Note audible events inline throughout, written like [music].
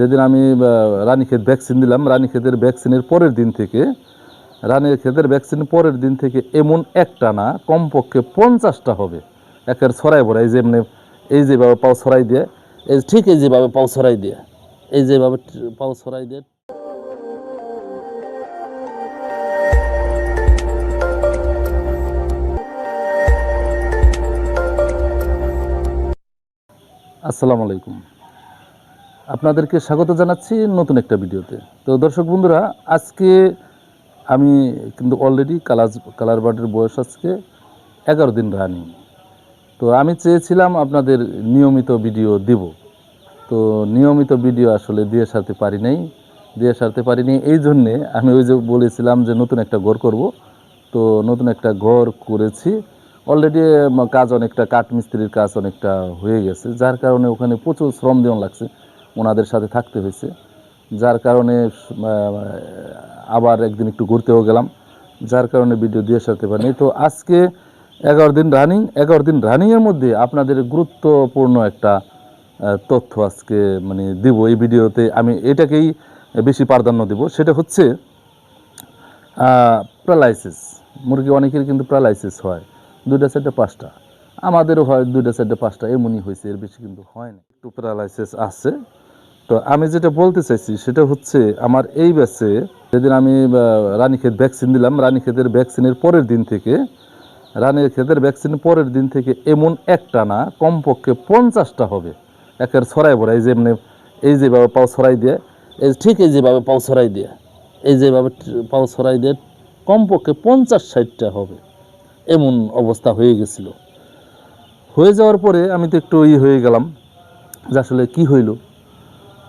যেদিন আমি রানীক্ষেত ভ্যাকসিন দিলাম, রানীক্ষেতের ভ্যাকসিনের পরের দিন থেকে রানীর ক্ষেতের ভ্যাকসিন পরের দিন থেকে এমন একটা না, কমপক্ষে পঞ্চাশটা হবে। একের ছড়াই ভরা এই যে এমনি, এই যেভাবে পাও ছড়াই দিয়ে, এই ঠিক এই যেভাবে পাও ছড়াই দিয়ে, এই যেভাবে পাও ছড়াই দিয়ে। আসসালামু আলাইকুম। আপনাদেরকে স্বাগত জানাচ্ছি নতুন একটা ভিডিওতে। তো দর্শক বন্ধুরা, আজকে আমি কিন্তু অলরেডি কালার কালার বার্ডের বয়স আজকে এগারো দিন রানিং তো আমি চেয়েছিলাম আপনাদের নিয়মিত ভিডিও দিব। তো নিয়মিত ভিডিও আসলে দিয়ে সারতে পারি নাই। দিয়ে সারতে পারিনি এই জন্যে আমি ওই যে বলেছিলাম যে নতুন একটা ঘর করব। তো নতুন একটা ঘর করেছি। অলরেডি কাজ অনেকটা কাঠ মিস্ত্রির কাজ অনেকটা হয়ে গেছে। যার কারণে ওখানে প্রচুর শ্রম দেওয়া লাগছে। ওনাদের সাথে থাকতে হয়েছে। যার কারণে আবার একদিন একটু ঘুরতেও গেলাম। যার কারণে ভিডিও দিয়ে সারতে পারিনি। তো আজকে এগারো দিন রানিং এগারো দিন রানিংয়ের মধ্যে আপনাদের গুরুত্বপূর্ণ একটা তথ্য আজকে মানে দিব। এই ভিডিওতে আমি এটাকেই বেশি প্রাধান্য দেব। সেটা হচ্ছে প্যারালাইসিস মুরগি অনেকের কিন্তু প্যারালাইসিস হয়। দুইটা সাইডে পাঁচটা। আমাদেরও হয় দুইটা সাইডে পাঁচটা, এমনই হয়েছে, এর বেশি কিন্তু হয় না একটু প্যারালাইসিস আছে। তো আমি যেটা বলতে চাইছি, সেটা হচ্ছে আমার এই ব্যাচে যেদিন আমি রানীক্ষেত ভ্যাকসিন দিলাম, রানীক্ষেতের ভ্যাকসিনের পরের দিন থেকে রানীর ক্ষেতের ভ্যাকসিন পরের দিন থেকে এমন একটা না, কমপক্ষে পঞ্চাশটা হবে। একের ছড়াই ভরা এই যে এমনি, এই যেভাবে পাও ছড়াই দিয়ে, এই ঠিক এই যেভাবে পাও ছড়াই দিয়ে, এই যেভাবে পাও ছড়াই দিয়ে কমপক্ষে পঞ্চাশ ষাটটা হবে। এমন অবস্থা হয়ে গেছিল। হয়ে যাওয়ার পরে আমি তো একটু ই হয়ে গেলাম যে আসলে কি হইল।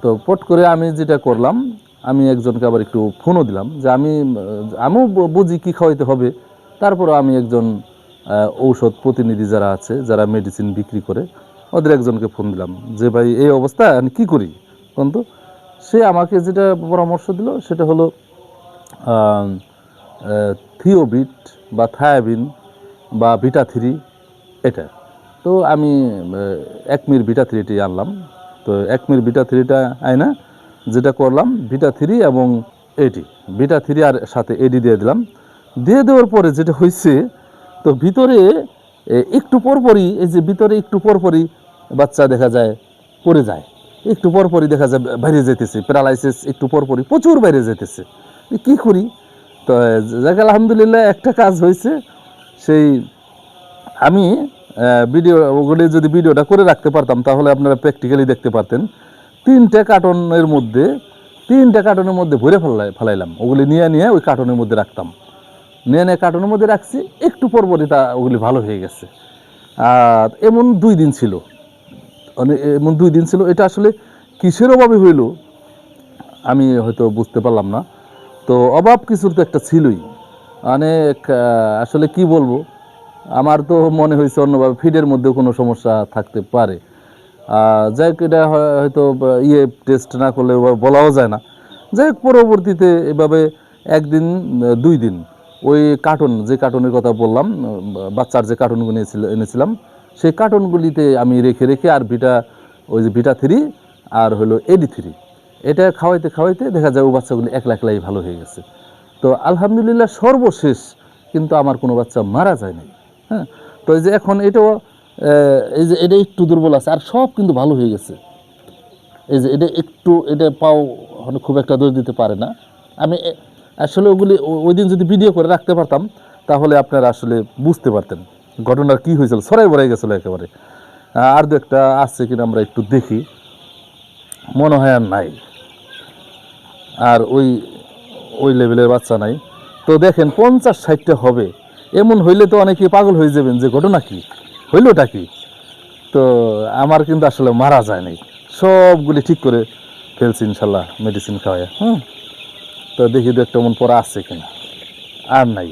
তো পট করে আমি যেটা করলাম, আমি একজনকে আবার একটু ফোনও দিলাম যে আমি, আমিও বুঝি কি খাওয়াইতে হবে। তারপরে আমি একজন ঔষধ প্রতিনিধি যারা আছে, যারা মেডিসিন বিক্রি করে, ওদের একজনকে ফোন দিলাম যে ভাই, এই অবস্থা, আমি কী করি? কিন্তু সে আমাকে যেটা পরামর্শ দিল সেটা হলো থিওবিট বা থায়াবিন বা ভিটা থ্রি এটা। তো আমি একমির ভিটা থ্রিটি আনলাম। তো একমির ভিটা থ্রিটা আইনা যেটা করলাম ভিটা থ্রি এবং এটি ভিটা থ্রি আর সাথে এডি দিয়ে দিলাম। দিয়ে দেওয়ার পরে যেটা হয়েছে, তো ভিতরে একটু পরপরই, এই যে ভিতরে একটু পরপরই বাচ্চা দেখা যায়, পড়ে যায়। একটু পরপরই দেখা যায়, বাইরে যেতেছে প্যারালাইসিস একটু পরপরই, প্রচুর বাইরে যেতেছে কি করি? তো, যাক, আলহামদুলিল্লাহ একটা কাজ হয়েছে। সেই, আমি ভিডিও ওগুলি যদি ভিডিওটা করে রাখতে পারতাম, তাহলে আপনারা প্র্যাকটিক্যালি দেখতে পারতেন। তিনটে কার্টনের মধ্যে, তিনটে কার্টনের মধ্যে ভরে ফেলাই, ফেলাইলাম। ওগুলি নিয়ে নিয়ে ওই কার্টনের মধ্যে রাখতাম। নিয়ে নিয়ে কার্টনের মধ্যে রাখছি, একটু পর পরপরই তা ওগুলি ভালো হয়ে গেছে। আর এমন দুই দিন ছিল। মানে এমন দুই দিন ছিল, এটা আসলে কিসের অভাবে হইল, আমি হয়তো বুঝতে পারলাম না। তো অভাব কিছুর তো একটা ছিলই। অনেক আসলে কি বলব? আমার তো মনে হয়েছে অন্যভাবে ফিডের মধ্যে কোনো সমস্যা থাকতে পারে। যাই হোক, এটা হয়তো ইয়ে টেস্ট না করলে বলাও যায় না। যাই হোক, পরবর্তীতে এভাবে একদিন, দুই দিন, ওই কার্টুন যে কার্টুনের কথা বললাম বাচ্চার যে কার্টুনগুলো এনেছিল, এনেছিলাম, সেই কার্টুনগুলিতে আমি রেখে রেখে আর ভিটা ওই যে ভিটা থ্রি আর হলো এডি থ্রি এটা খাওয়াইতে খাওয়াইতে দেখা যায় ও বাচ্চাগুলি একলা, একলাই ভালো হয়ে গেছে। তো আলহামদুলিল্লাহ সর্বশেষ কিন্তু আমার কোনো বাচ্চা মারা যায় নাই হ্যাঁ? তো এই যে এখন এটাও এই যে এটা একটু দুর্বল আছে, আর সব কিন্তু ভালো হয়ে গেছে। এই যে এটা একটু, এটা পাও খুব একটা দোষ দিতে পারে না। আমি আসলে ওগুলি ওই দিন যদি ভিডিও করে রাখতে পারতাম, তাহলে আপনারা আসলে বুঝতে পারতেন ঘটনার কি হয়েছিল। সরাই বড়াই গেছিল একেবারে। আর দু একটা আসছে কিনা আমরা একটু দেখি। মনে হয় আর নাই। আর ওই ওই লেভেলের বাচ্চা নাই। তো দেখেন পঞ্চাশ ষাটটা হবে। এমন হইলে তো অনেকে পাগল হয়ে যাবেন যে ঘটনা কি? হইলটা কি? তো আমার কিন্তু আসলে মারা যায় নাই। সবগুলি ঠিক করে ফেলছি ইনশাল্লাহ মেডিসিন খাওয়ায় হুম? তো দেখি দু একটা মন পরে আসছে কিনা। আর নাই।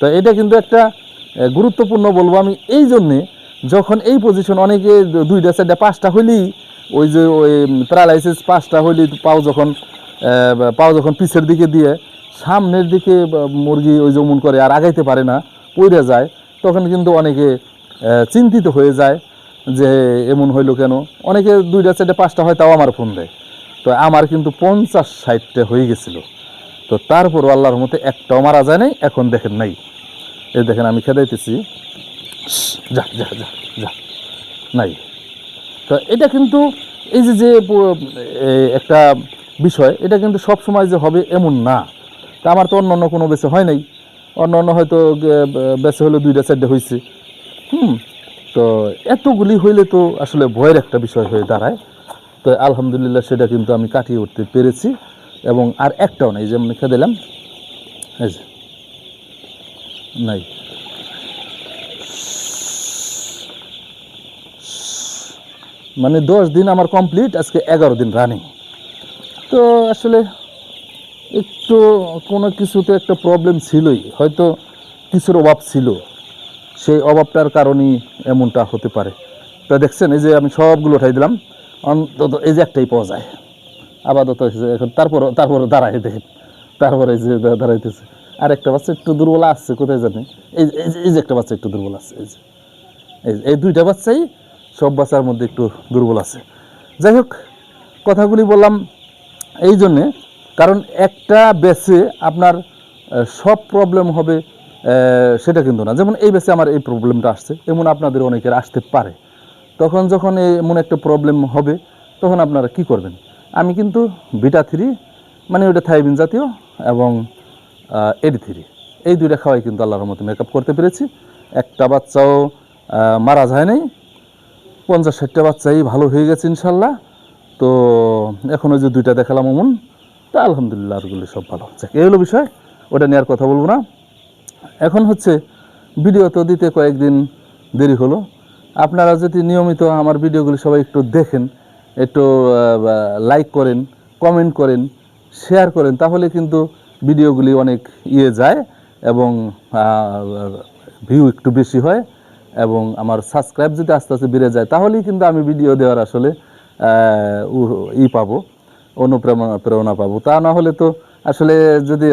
তো এটা কিন্তু একটা গুরুত্বপূর্ণ বলব আমি। এই জন্যে যখন এই পজিশন অনেকে দুইটা, চারটা, পাঁচটা হইলেই ওই যে ওই প্যারালাইসিস পাঁচটা হইলেই পাও যখন পাও যখন পিছের দিকে দিয়ে সামনের দিকে মুরগি ওই যেমন করে আর আগাইতে পারে না পড়ে যায়। তখন কিন্তু অনেকে চিন্তিত হয়ে যায় যে এমন হইল কেন? অনেকে দুইটা, চারটা, পাঁচটা হয় তাও আমার ফোন দেয়। তো আমার কিন্তু পঞ্চাশ, ষাটটা হয়ে গেছিল। তো তারপর আল্লাহর মতে একটাও মারা যায় নাই, এখন দেখেন নাই। এই দেখেন আমি খেদাইতেছি। যা যা যা যা, নাই। তো এটা কিন্তু এই যে যে একটা বিষয়, এটা কিন্তু সব সময় যে হবে এমন না। তা আমার তো অন্য অন্য কোনো বেছে হয় নাই। অন্য অন্য হয়তো বেছে হলো দুইটা, চারটে হয়েছে হুম, তো এতগুলি হইলে তো আসলে ভয়ের একটা বিষয় হয়ে দাঁড়ায়। তো আলহামদুলিল্লাহ সেটা কিন্তু আমি কাটিয়ে উঠতে পেরেছি এবং আর একটাও নাই, যেমন খেয়ে দিলাম। যে, নাই। মানে দশ দিন আমার কমপ্লিট, আজকে এগারো দিন রানিং তো আসলে একটু কোনো কিছুতে একটা প্রবলেম ছিলই। হয়তো কিছুর অভাব ছিল। সেই অভাবটার কারণেই এমনটা হতে পারে। তো দেখছেন, এই যে আমি সবগুলো উঠাই দিলাম, অন্তত এই যে একটাই পাওয়া যায়। আপাতত এখন তারপর তারপর দাঁড়াই দেখেন তারপরে এই যে দাঁড়াইতেছে। আর একটা বাচ্চা একটু দুর্বল আসছে কোথায় জানি। এই এই যে- একটা বাচ্চা একটু দুর্বল আছে এই যে, এই দুইটা বাচ্চাই সব বাচ্চার মধ্যে একটু দুর্বল আছে। যাই হোক, কথাগুলি বললাম এই জন্যে কারণ একটা বেসে আপনার সব প্রবলেম হবে সেটা কিন্তু না। যেমন এই বেসে আমার এই প্রবলেমটা আসছে, এমন আপনাদের অনেকের আসতে পারে। তখন যখন এমন একটা প্রবলেম হবে, তখন আপনারা কি করবেন? আমি কিন্তু বিটা থ্রি মানে ওটা থাইবিন জাতীয় এবং এডি থ্রি এই দুইটা খাওয়াই কিন্তু আল্লাহর মতো মেকআপ করতে পেরেছি। একটা বাচ্চাও মারা যায় নাই। পঞ্চাশ ষাটটা বাচ্চাই ভালো হয়ে গেছে ইনশাল্লাহ। তো এখন ওই যে দুইটা দেখালাম অমন। তা আলহামদুলিল্লাহ আরগুলি সব ভালো হচ্ছে এই হলো বিষয়, ওটা নিয়ে আর কথা বলব না। এখন হচ্ছে ভিডিও তো দিতে কয়েকদিন দেরি হলো। আপনারা যদি নিয়মিত আমার ভিডিওগুলি সবাই একটু দেখেন, একটু লাইক করেন কমেন্ট করেন শেয়ার করেন, তাহলে কিন্তু ভিডিওগুলি অনেক ইয়ে যায় এবং ভিউ একটু বেশি হয় এবং আমার সাবস্ক্রাইব যদি আস্তে আস্তে বেড়ে যায়, তাহলেই কিন্তু আমি ভিডিও দেওয়ার আসলে ই পাবো। অনুপ্রেরণা, প্রেরণা পাবো। তা না হলে তো আসলে যদি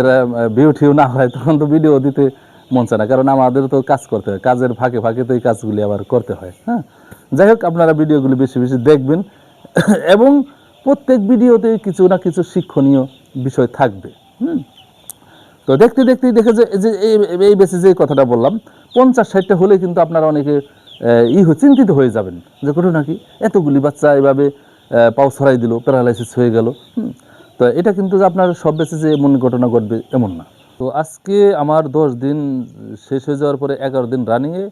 ভিউ ঠিউ না হয় তখন তো ভিডিও দিতে মন চায় না। কারণ আমাদের তো কাজ করতে হয়। কাজের ফাঁকে ফাঁকে তো এই কাজগুলি আবার করতে হয় হ্যাঁ? যাই হোক, আপনারা ভিডিওগুলি বেশি বেশি দেখবেন। [coughs] এবং প্রত্যেক ভিডিওতে কিছু না কিছু শিক্ষণীয় বিষয় থাকবে, হুম? তো দেখতে দেখতেই দেখে যে এই যে এই- বেসে যে কথাটা বললাম, পঞ্চাশ ষাটটা হলে কিন্তু আপনারা অনেকে ই চিন্তিত হয়ে যাবেন। যে কোনো নাকি এতগুলি বাচ্চা এভাবে পাও ছড়াই দিল প্যারালাইসিস হয়ে গেল। তো এটা কিন্তু আপনার সব বেসে যে এমন ঘটনা ঘটবে এমন না। তো আজকে আমার দশ দিন শেষ হয়ে যাওয়ার পরে এগারো দিন রানিংয়ে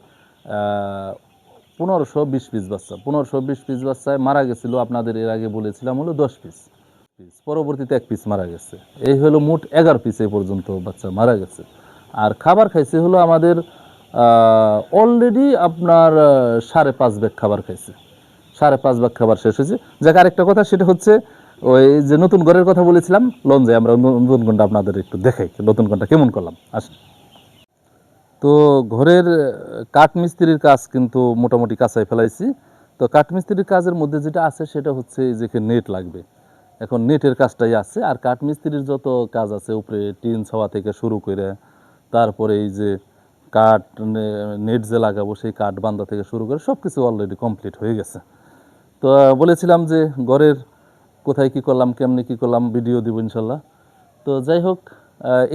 পনেরোশো বিশ পিস বাচ্চা। পনেরোশো বিশ পিস বাচ্চায় মারা গেছিল, আপনাদের এর আগে বলেছিলাম, হলো দশ পিস পিস পরবর্তীতে এক পিস মারা গেছে। এই হলো মোট এগারো পিস এই পর্যন্ত বাচ্চা মারা গেছে। আর খাবার খাইছে হলো আমাদের অলরেডি আপনার সাড়ে পাঁচ ব্যাগ খাবার খাইছে। সাড়ে পাঁচ ভাগ খাবার শেষ হয়েছে। যাক আরেকটা কথা সেটা হচ্ছে ওই যে নতুন ঘরের কথা বলেছিলাম লঞ্চে আমরা নতুন ঘণ্টা আপনাদের একটু দেখাই নতুন ঘণ্টা কেমন করলাম। আসেন। তো ঘরের আহ, কাঠ মিস্ত্রির কাজ কিন্তু মোটামুটি কাঁচাই ফেলাইছি। তো কাঠ মিস্ত্রির কাজের মধ্যে যেটা আছে সেটা হচ্ছে এই যে নেট লাগবে। এখন নেটের কাজটাই আছে আর কাঠ মিস্ত্রির যত কাজ আছে উপরে টিন ছাওয়া থেকে শুরু করে তারপরে এই যে কাঠ নেট যে লাগাবো সেই কাঠ বান্ধা থেকে শুরু করে সব কিছু অলরেডি কমপ্লিট হয়ে গেছে। তো বলেছিলাম যে ঘরের কোথায় কি করলাম, কেমনি কি করলাম, ভিডিও দিব ইনশাল্লাহ। তো, যাই হোক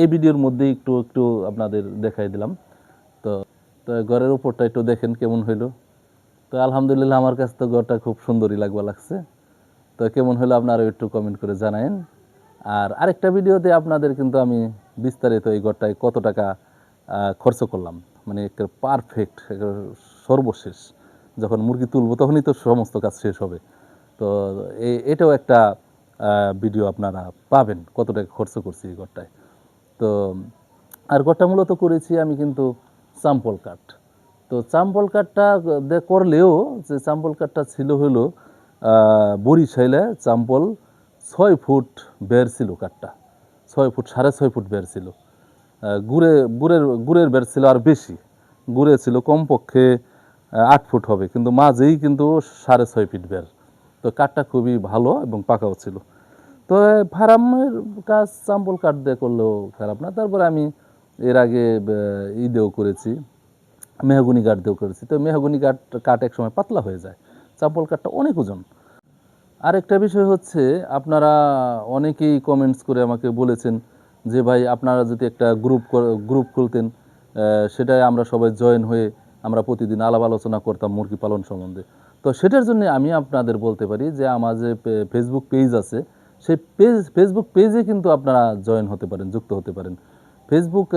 এই ভিডিওর মধ্যেই একটু একটু আপনাদের দেখাই দিলাম। তো তো ঘরের উপরটা একটু দেখেন কেমন হইল। তো, আলহামদুলিল্লাহ আমার কাছে তো ঘরটা খুব সুন্দরই লাগবা লাগছে। তো, কেমন হলো আপনারা একটু কমেন্ট করে জানায়েন। আর আরেকটা ভিডিওতে আপনাদের কিন্তু আমি বিস্তারিত এই ঘরটায় কত টাকা খরচ করলাম। মানে একটা পারফেক্ট সর্বশেষ। যখন মুরগি তুলবো, তখনই তো সমস্ত কাজ শেষ হবে। তো এটাও একটা ভিডিও আপনারা পাবেন, কত টাকা খরচ করছি এই ঘরটায়। তো, আর ঘরটা মূলত করেছি আমি কিন্তু চাম্পল কাঠ তো চাম্পল কাঠটা করলেও যে চাম্পল কাঠটা ছিল হলো বরিশাইলে চাম্পল ছয় ফুট বের ছিল কাঠটা ছয় ফুট, সাড়ে ছয় ফুট বের ছিল। গুড়ে, গুড়ের গুড়ের বের ছিল আর বেশি। গুড়ে ছিল কমপক্ষে আট ফুট হবে কিন্তু মাঝেই কিন্তু সাড়ে ছয় ফিট বের। তো কাঠটা খুবই ভালো এবং পাকাও ছিল। তো ফার্মের কাজ চাম্পল কাঠ দিয়ে করলেও খারাপ না। তারপরে আমি এর আগে আহ, ই দিয়েও করেছি মেহগুনি কাঠ দিয়েও করেছি। তো মেহগুনি কাঠ কাঠ এক সময় পাতলা হয়ে যায়। চাম্পল কাঠটা অনেক ওজন। আরেকটা বিষয় হচ্ছে আপনারা অনেকেই কমেন্টস করে আমাকে বলেছেন যে ভাই আপনারা যদি একটা গ্রুপ গ্রুপ খুলতেন সেটায় আমরা সবাই জয়েন হয়ে আমরা প্রতিদিন আলাপ আলোচনা করতাম মুরগি পালন সম্বন্ধে। তো সেটার জন্য আমি আপনাদের বলতে পারি যে, আমার যে ফেসবুক পেজ আছে, সেই পেজ ফেসবুক পেজে কিন্তু আপনারা জয়েন হতে পারেন, যুক্ত হতে পারেন। ফেসবুক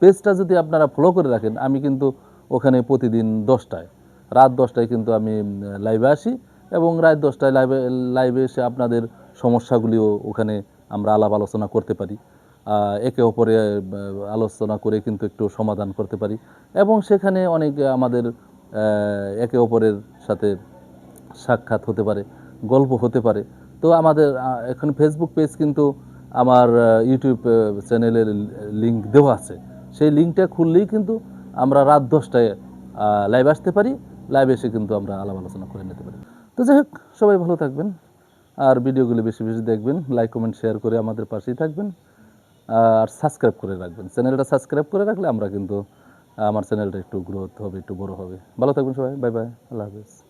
পেজটা যদি আপনারা ফলো করে রাখেন, আমি কিন্তু ওখানে প্রতিদিন দশটায়, রাত দশটায় কিন্তু আমি লাইভে আসি এবং রাত দশটায় লাইভে লাইভে এসে আপনাদের সমস্যাগুলিও ওখানে আমরা আলাপ আলোচনা করতে পারি। একে অপরে আলোচনা করে কিন্তু একটু সমাধান করতে পারি। এবং সেখানে অনেক আমাদের একে অপরের সাথে সাক্ষাৎ হতে পারে, গল্প হতে পারে। তো আমাদের এখন ফেসবুক পেজ কিন্তু আমার ইউটিউব চ্যানেলের লিঙ্ক দেওয়া আছে। সেই লিঙ্কটা খুললেই কিন্তু আমরা রাত দশটায় লাইভ আসতে পারি। লাইভ এসে কিন্তু আমরা আলাপ আলোচনা করে নিতে পারি। তো যাই হোক, সবাই ভালো থাকবেন। আর ভিডিওগুলি বেশি বেশি দেখবেন লাইক কমেন্ট শেয়ার করে আমাদের পাশেই থাকবেন। আর সাবস্ক্রাইব করে রাখবেন। চ্যানেলটা সাবস্ক্রাইব করে রাখলে আমরা কিন্তু, আমার চ্যানেলটা একটু গ্রোথ হবে, একটু বড় হবে। ভালো থাকবেন সবাই। বাই বাই আল্লাহ হাফেজ।